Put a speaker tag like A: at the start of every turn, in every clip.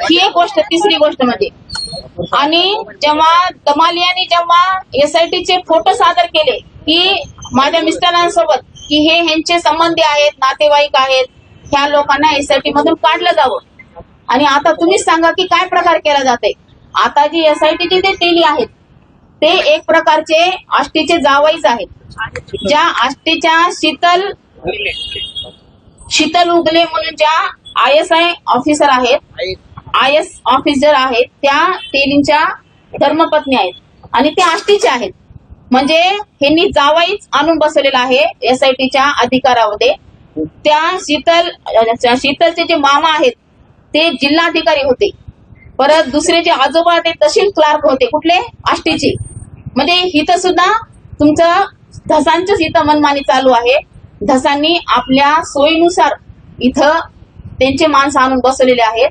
A: ही एक गोष्ट तिसरी गोष्ट म्हणजे. आणि जेव्हा दमाली यांनी जेव्हा एसआयटी चे फोटो सादर केले की माझ्या मिस्टरांसोबत की हे ह्यांचे संबंधी आहेत नातेवाईक आहेत ह्या लोकांना एसआयटी मधून काढलं जावं. आणि आता तुम्हीच सांगा की काय प्रकार केला जाते आता जी एसआयटीची ते टेली आहेत ते एक प्रकारचे आष्टीचे जावईच आहेत ज्या आष्टीच्या शीतल शीतल उगले म्हणून ज्या आय एस आय ऑफिसर आहेत आय एस ऑफिसर आहेत त्या तेलींच्या धर्मपत्नी आहेत आणि त्या आष्टीच्या आहेत. म्हणजे ह्यांनी जावाईच आणून बसवलेला आहे एस आय टीच्या अधिकारामध्ये. त्या शीतल शीतलचे जे मामा आहेत ते जिल्हाधिकारी होते. परत दुसरे जे आजोबा ते तहसील क्लार्क होते. कुठले? आष्टीचे. म्हणजे इथं सुद्धा तुमचं धसांचंच इथं मनमानी चालू आहे. धसांनी आपल्या सोयीनुसार इथं त्यांचे माणसं आणून बसवलेले आहेत.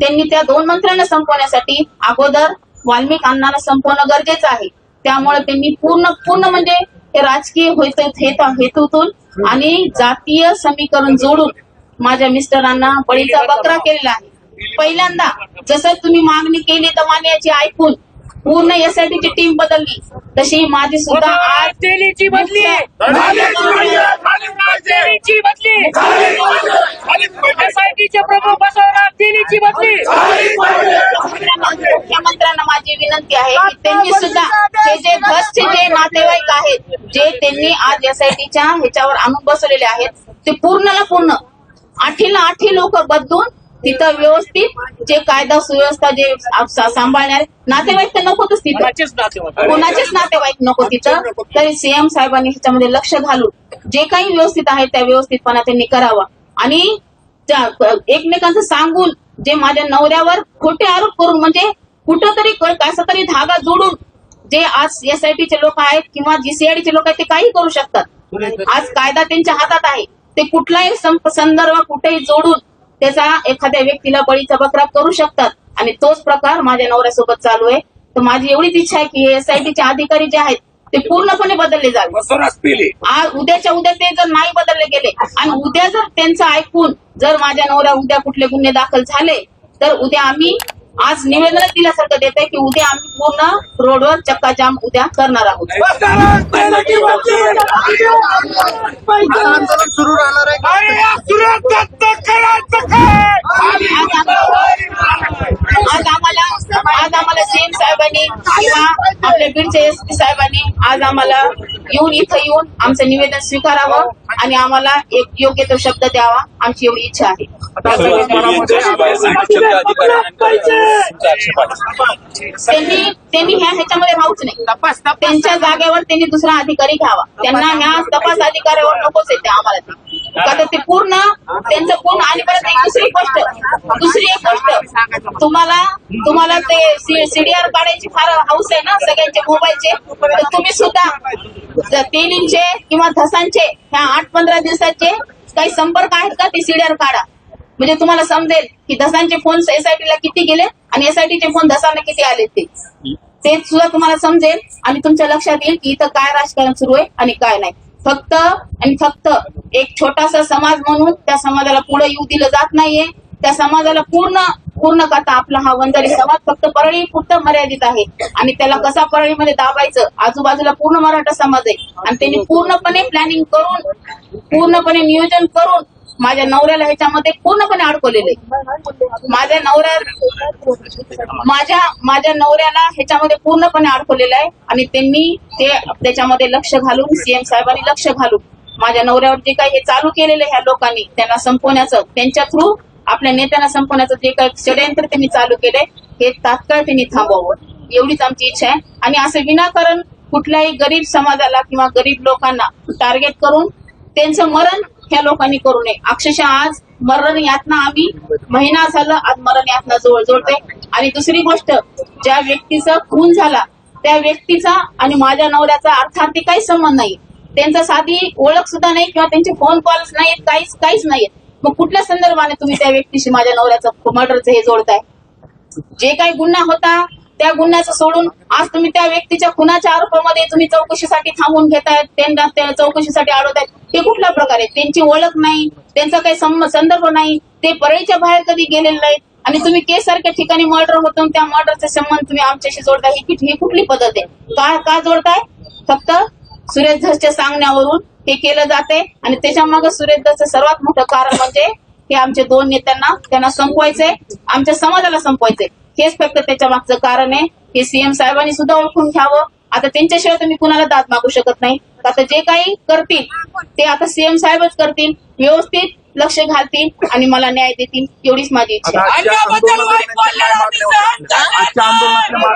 A: त्यांनी त्या दोन मंत्र्यांना संपवण्यासाठी अगोदर वाल्मिक अण्णांना संपवणं गरजेचं आहे. त्यामुळे त्यांनी पूर्ण पूर्ण म्हणजे हे राजकीय हेतु- हेतु- हेतूतून आणि जातीय समीकरण जोडून माझ्या मिस्टरांना बळीचा बकरा केलेला आहे. पहिल्यांदा जसं तुम्ही मागणी केली तर याची ऐकून पूर्ण एसआयटीची टीम बदलली. तशी माझी सुद्धा आज
B: तेलीची बदली. तेलीची बदली. एसआयटीचे प्रमुख बदली.
A: मुख्यमंत्र्यांना माझी विनंती आहे की त्यांनी सुद्धा हे जे बसचे जे नातेवाईक आहेत जे त्यांनी आज एसआयटीच्या ह्याच्यावर आणून बसवलेले आहेत ते पूर्णला पूर्ण. आठीला आठी लोक बदलून तिथं व्यवस्थित जे कायदा सुव्यवस्था जे सांभाळणारे नातेवाईक तर नकोतच तिथं.
B: कोणाचेच नातेवाईक.
A: नको तिथं. तरी सीएम साहेबांनी ह्याच्यामध्ये लक्ष घालून जे काही व्यवस्थित आहे त्या व्यवस्थितपणा त्यांनी करावा. आणि एकमेकांचं सांगून जे माझ्या नवऱ्यावर खोटे आरोप करून म्हणजे कुठंतरी कसा तरी धागा जोडून जे आज एसआयटीचे लोक आहेत किंवा जीसीआयडीचे लोक आहेत ते काही करू शकतात. आज कायदा त्यांच्या हातात आहे. ते कुठलाही संदर्भ कुठेही जोडून त्याचा एखाद्या व्यक्तीला बळीचा बकरा करू शकतात. आणि तोच प्रकार माझ्या नवऱ्यासोबत चालू आहे. तर माझी एवढीच इच्छा आहे की एसआयटीचे अधिकारी जे आहेत ते पूर्णपणे बदलले जावे. आज उद्याच्या उद्या ते जर नाही बदलले गेले आणि उद्या जर त्यांचं ऐकून जर माझ्या नवऱ्या उद्या कुठले गुन्हे दाखल झाले तर उद्या आम्ही आज निवेदन दिल्यासारखं देत आहे की उद्या आम्ही पूर्ण रोडवर चक्काजाम उद्या करणार आहोत.
C: सुरू राहणार
A: आज आम्हाला आज आम्हाला सीएम साहेबांनी किंवा आपल्या बीडचे एस पी साहेबांनी आज आम्हाला येऊन इथं येऊन आमचं निवेदन स्वीकारावं आणि आम्हाला एक योग्य तो शब्द द्यावा आमची एवढी इच्छा आहे.
C: आता
D: आहे.
A: त्यांनी त्यांनी ह्या ह्याच्यामध्ये राहूच नाही. त्यांच्या जागेवर त्यांनी दुसरा अधिकारी घ्यावा. त्यांना ह्या तपास अधिकाऱ्यावर नकोच येते आम्हाला ते. का तर ते पूर्ण त्यांचं पूर्ण आणि परत एक दुसरी गोष्ट दुसरी एक गोष्ट. तुम्हाला तुम्हाला ते सीडीआर काढायची फार हाऊस आहे ना सगळ्यांचे मोबाईलचे. तर तुम्ही सुद्धा तेलींचे किंवा धसांचे ह्या आठ पंधरा दिवसाचे काही संपर्क आहेत का ते सीडीआर काढा. म्हणजे तुम्हाला समजेल की धसांचे फोन एसआयटीला किती गेले आणि एसआयटीचे फोन धसांना किती आले ते. ते सुद्धा तुम्हाला समजेल आणि तुमच्या लक्षात येईल की इथं काय राजकारण सुरू आहे आणि काय नाही. फक्त आणि फक्त एक छोटासा समाज म्हणून त्या समाजाला पुढे येऊ दिलं जात नाहीये. त्या समाजाला पूर्ण पूर्ण करता आपला हा वंजारी समाज फक्त परळी फक्त मर्यादित आहे. आणि त्याला कसा परळीमध्ये दाबायचं? आजूबाजूला पूर्ण मराठा समाज आहे. आणि त्यांनी पूर्णपणे प्लॅनिंग करून पूर्णपणे नियोजन करून माझ्या नवऱ्याला ह्याच्यामध्ये पूर्णपणे अडकवलेले माझ्या नवऱ्या माझ्या माझ्या नवऱ्याला ह्याच्यामध्ये पूर्णपणे अडकवलेलं आहे. आणि त्यांनी ते त्याच्यामध्ये लक्ष घालून सीएम साहेबांनी लक्ष घालून माझ्या नवऱ्यावर जे काही हे चालू केलेलं आहे ह्या लोकांनी त्यांना संपवण्याचं त्यांच्या थ्रू आपल्या नेत्यांना संपवण्याचं जे काही षडयंत्र त्यांनी चालू केलंय हे तात्काळ त्यांनी थांबवावं. एवढीच आमची इच्छा आहे. आणि असं विनाकारण कुठल्याही गरीब समाजाला किंवा गरीब लोकांना टार्गेट करून त्यांचं मरण ह्या लोकांनी करू नये. अक्षरशः आज मरण यातना आम्ही महिना झालं आज मरण यातना जवळ जोडते आणि दुसरी गोष्ट ज्या व्यक्तीचा खून झाला त्या व्यक्तीचा आणि माझ्या नवऱ्याचा अर्थार्थी काही संबंध नाही. त्यांचा साधी ओळख सुद्धा नाही किंवा त्यांचे फोन कॉल्स नाहीत काहीच काहीच नाहीत मग कुठल्या संदर्भाने तुम्ही त्या व्यक्तीशी माझ्या नवऱ्याचं मर्डरचं हे जोडताय? जे काही गुन्हा होता त्या गुन्ह्याचं सोडून आज तुम्ही त्या व्यक्तीच्या खुनाच्या आरोपामध्ये तुम्ही चौकशीसाठी थांबून घेतायत त्यांना त्या चौकशीसाठी अडवतायत हे कुठल्या प्रकारे? त्यांची ओळख नाही त्यांचा काही संदर्भ नाही ते परळीच्या बाहेर कधी गेलेले नाहीत. आणि तुम्ही केस सारख्या ठिकाणी मर्डर होतो त्या मर्डरचा संबंध तुम्ही आमच्याशी जोडताय. ही ही कुठली पद्धत आहे? का का जोडताय? फक्त सुरेश धसच्या सांगण्यावरून हे केलं जाते आणि त्याच्यामागे सुरेश धसचं सर्वात मोठं कारण म्हणजे हे आमचे दोन नेत्यांना त्यांना संपवायचंय आमच्या समाजाला संपवायचंय. हेच फक्त त्याच्या मागचं कारण आहे. हे सीएम साहेबांनी सुद्धा ओळखून घ्यावं. आता त्यांच्याशिवाय तुम्ही कुणाला दाद मागू शकत नाही. आता जे काही करतील ते आता सीएम साहेबच करतील. व्यवस्थित लक्ष घालतील आणि मला न्याय देतील. एवढीच माझी इच्छा आहे.
C: आजच्या आंदोलनाच्या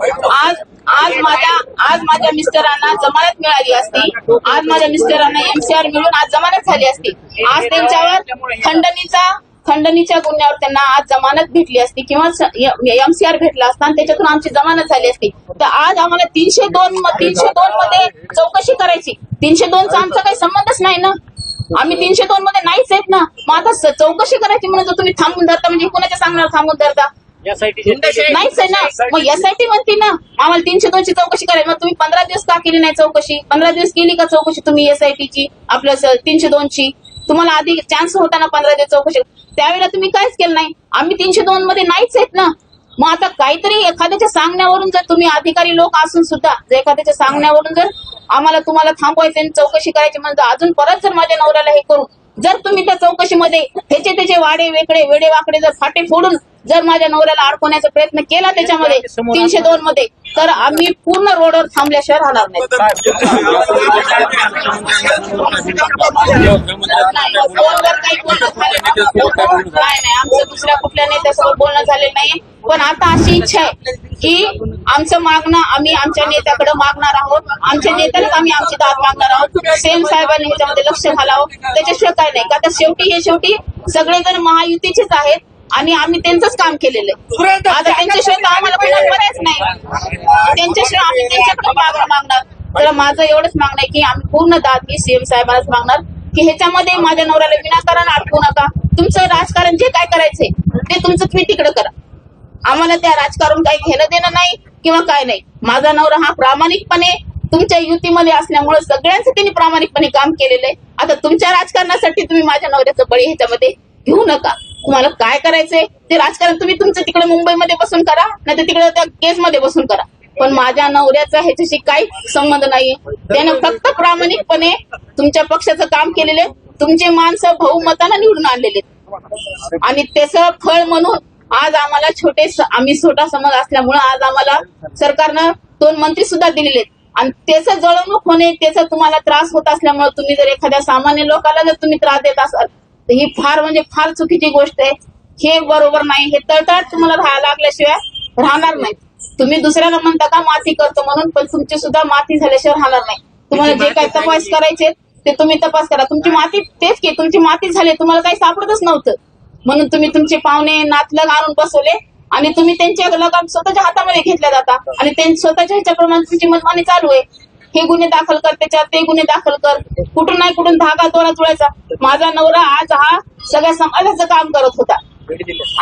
A: आज आज माझ्या आज माझ्या मिस्टरांना जमानत मिळाली असती. आज माझ्या मिस्टरांना एमसीआर मिळून आज जमानत झाली असती. आज त्यांच्यावर खंडणीचा खंडणीच्या गुन्ह्यावर त्यांना आज जमानत भेटली असती किंवा एमसीआर भेटला असता आणि त्याच्यातून आमची जमानत झाली असती. तर आज आम्हाला तीनशे दोन तीनशे दोन मध्ये चौकशी करायची. तीनशे दोनचा आमचा काही संबंधच नाही ना. आम्ही तीनशे दोन मध्ये नाहीच आहेत ना. मग आता चौकशी करायची म्हणून जर तुम्ही थांबून धरता म्हणजे कुणाच्या सांगणार थांबून धरता? नाहीच आहे ना मग एसआयटी म्हणते ना आम्हाला तीनशे दोनची चौकशी करायची. मग तुम्ही पंधरा दिवस का केली नाही चौकशी? पंधरा दिवस केली का चौकशी तुम्ही एसआयटीची आपलं तीनशे दोनची? तुम्हाला आधी चान्स होता ना पंधरा दिवस चौकशी. त्यावेळेला तुम्ही काहीच केलं नाही. आम्ही तीनशे दोन मध्ये नाहीच आहेत ना. मग आता काहीतरी एखाद्याच्या सांगण्यावरून जर तुम्ही अधिकारी लोक असून सुद्धा जर एखाद्याच्या सांगण्यावरून जर आम्हाला तुम्हाला थांबवायचं आणि चौकशी करायची म्हणजे अजून परत जर माझ्या नवऱ्याला हे करू जर तुम्ही त्या चौकशीमध्ये ह्याचे त्याचे वाडे वेकडे वेडे वाकडे जर फाटे फोडून जर माझ्या नवऱ्याला अडकवण्याचा प्रयत्न केला त्याच्यामध्ये तीनशे दोन मध्ये तर आम्ही पूर्ण रोडवर थांबल्याशिवाय राहणार नाही. आमचं दुसऱ्या कुठल्या नेत्यासोबत बोलणं झालेलं नाही. पण आता अशी इच्छा आहे की आमचं मागणं आम्ही आमच्या नेत्याकडे मागणार आहोत. आमच्या नेत्यालाच आम्ही आमची दाद मागणार आहोत. सेम साहेबांनी ह्याच्यामध्ये लक्ष घालावं. त्याच्याशिवाय काय नाही. का तर शेवटी हे शेवटी सगळेजण महायुतीचेच आहेत. आणि आम्ही त्यांचंच काम केलेलं आहे. आता त्यांच्याशिवाय तर आम्हाला कोणाला बऱ्याच नाही. त्यांच्याशिवाय आम्ही त्यांच्याकडे मागणं मागणार. तर माझं एवढंच मागणं आहे की आम्ही पूर्ण दाद ही सीएम साहेबांनाच मागणार. की ह्याच्यामध्ये माझ्या नवऱ्याला विनाकारण अडकू नका. तुमचं राजकारण जे काय करायचंय ते तुमचं तुम्ही तिकडे करा. आम्हाला त्या राजकारण काही घेणं देणं नाही किंवा काय नाही. माझा नवरा हा प्रामाणिकपणे तुमच्या युतीमध्ये असल्यामुळे सगळ्यांचं त्यांनी प्रामाणिकपणे काम केलेलं आहे. आता तुमच्या राजकारणासाठी तुम्ही माझ्या नवऱ्याचं बळी ह्याच्यामध्ये घेऊ नका. तुम्हाला काय करायचंय? ते राजकारण तुम्ही तुमचं तिकडे मुंबईमध्ये बसून करा नाही तर तिकडे त्या केसमध्ये बसून करा. पण माझ्या नवऱ्याचा ह्याच्याशी काही संबंध नाहीये. त्यानं फक्त प्रामाणिकपणे तुमच्या पक्षाचं काम केलेले तुमचे माणसं बहुमतानं निवडून आणलेले. आणि त्याचं फळ म्हणून आज आम्हाला छोटे आम्ही छोटा समाज असल्यामुळं आज आम्हाला सरकारनं दोन मंत्री सुद्धा दिलेले आणि त्याचं जळवणूक होणे त्याचा तुम्हाला त्रास होत असल्यामुळे तुम्ही जर एखाद्या सामान्य लोकांना जर तुम्ही त्रास देत असाल तर ही फार म्हणजे फार चुकीची गोष्ट आहे. हे बरोबर नाही. हे तळतळाट तुम्हाला राहायला लागल्याशिवाय राहणार नाही तुम्ही दुसऱ्याला म्हणता का माती करतो म्हणून पण तुमची सुद्धा माती झाल्याशिवाय राहणार नाही. तुम्हाला जे काय तपास करायचे ते तुम्ही तपास करा. तुमची माती तेच की तुमची माती झाली तुम्हाला काही सापडतच नव्हतं. म्हणून तुम्ही तुमचे पाहुणे नातलग आणून बसवले आणि तुम्ही त्यांच्या लगाम स्वतःच्या हातामध्ये घेतल्या जाता. आणि स्वतःच्या ह्याच्याप्रमाणे तुमची मनमानी चालू आहे. हे गुन्हे दाखल कर त्याच्यात ते गुन्हे दाखल कर. कुठून नाही कुठून धागा दोरा जुळायचा. माझा नवरा आज हा सगळ्या समाजाचं काम करत होता.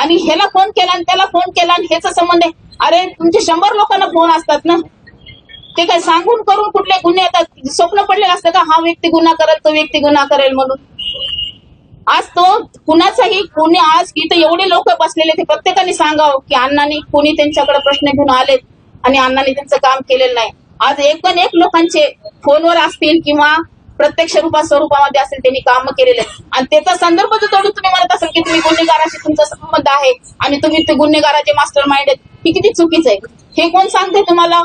A: आणि ह्याला फोन केला आणि त्याला फोन केला आणि ह्याचा संबंध आहे. अरे तुमचे शंभर लोकांना फोन असतात ना? ते काय सांगून करून कुठले गुन्हे येतात? स्वप्न पडलेलं असतं का? हा व्यक्ती गुन्हा करेल तो व्यक्ती गुन्हा करेल म्हणून. आज तो कुणाचाही कोणी आज इथं एवढे लोक बसलेले ते प्रत्येकाने सांगावं की अण्णांनी कोणी त्यांच्याकडे प्रश्न घेऊन आलेत आणि अण्णांनी त्यांचं काम केलेलं नाही. आज एक पण एक लोकांचे फोनवर असतील किंवा प्रत्यक्ष रूपा स्वरूपामध्ये असेल त्यांनी काम केलेले. आणि त्याचा संदर्भ जर तोडून तुम्ही म्हणत असाल की तुम्ही गुन्हेगाराशी तुमचा संबंध आहे आणि तुम्ही ते गुन्हेगाराचे मास्टर माइंड आहेत ही किती चुकीचं आहे? हे कोण सांगते तुम्हाला?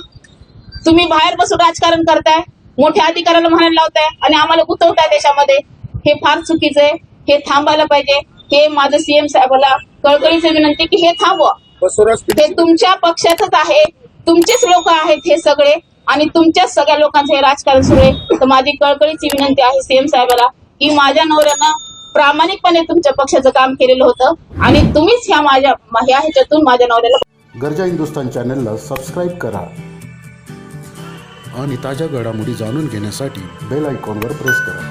A: तुम्ही बाहेर बसून राजकारण करताय मोठ्या अधिकाऱ्याला म्हणायला लावताय आणि आम्हाला गुंतवताय देशामध्ये. हे फार चुकीचं आहे. हे थांबायला पाहिजे. हे माझं सीएम साहेबाला कळकळीची विनंती की हे थांबवा. हे तुमच्या पक्षाचंच आहे. तुमचेच लोक आहेत हे सगळे. आणि तुमच्याच सगळ्या लोकांचं हे राजकारण सुरू आहे. तर माझी कळकळीची विनंती आहे सीएम साहेबाला की माझ्या नवऱ्यानं प्रामाणिकपणे तुमच्या पक्षाचं काम केलेलं होतं आणि तुम्हीच ह्या माझ्या ह्या ह्याच्यातून माझ्या नवऱ्याला
E: गरजा हिंदुस्तान चॅनलला सबस्क्राईब करा.
F: आणि ताज्या घडामोडी जाणून घेण्यासाठी
E: बेल आयकॉनवर प्रेस करा.